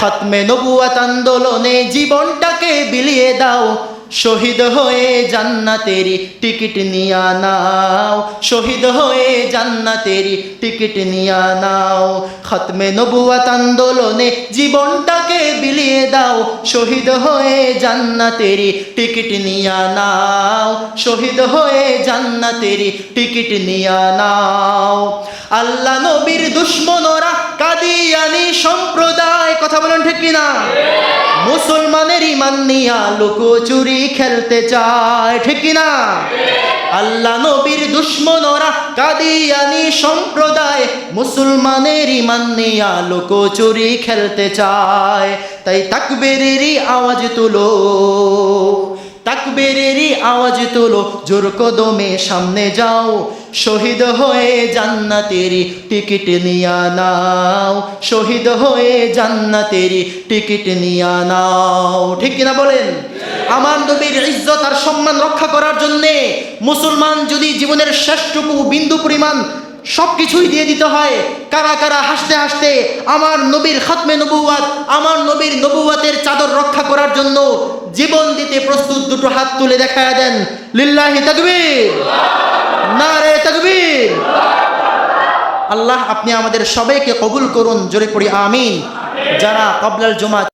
খতমে নবুয়াত আন্দোলনে জীবনটাকে বিলিয়ে দাও। শহীদ হয়ে জান্নাতেরি টিকিট নিয়া নাও। শহীদ হয়ে জান্নাতেরি টিকিট নিয়া নাও। খতমে নবুয়াত আন্দোলনে জীবনটাকে বিলিয়ে দাও। শহীদ হয়ে জান্নাতেরি টিকিট নিয়া নাও। শহীদ হয়ে জান্নাতেরি টিকিট নিয়া নাও। আল্লাহ নবীর দুশ্মনরা কাদিয়ানি সম্প্রদায় কথা বলেন ঠিক কিনা? মুসলমানের ইমান নিয়া লুকোচুরি খেলতে চায়, ঠিক কিনা? আল্লাহ নবীর দুশ্মনরা কাদিয়ানি সম্প্রদায়, মুসলমানের ইমান নিয়া লুকোচুরি খেলতে চায়। তাই তাকবীরেরই আওয়াজ তুলো, তাকবীরেরই আওয়াজ তোলো, জোর কদমে সামনে যাও। শহীদ হয়ে জান্নাতেরি টিকিট নিয়া নাও। শহীদ হয়ে জান্নাতেরি টিকিট নিয়া নাও। ঠিক কিনা বলেন? আমার নবীর ইজ্জত আর সম্মান রক্ষা করার জন্যে মুসলমান যদি জীবনের শ্রেষ্ঠ বিন্দু পরিমাণ সব কিছুই দিয়ে দিতে হয়। কারা কারা হাসতে হাসতে আমার নবীর খাতমে নবুয়াত আমার নবীর নবুয়াতের চাদর রক্ষা করার জন্য জীবন দিতে প্রস্তুত দুটো হাত তুলে দেখায় দেন। লিল্লাহি তাকবীর। নারে তাকবীর। আল্লাহ, আপনি আমাদের সবাইকে কবুল করুন, জোরে পড়ি, আমিন। যারা কবলাল জমা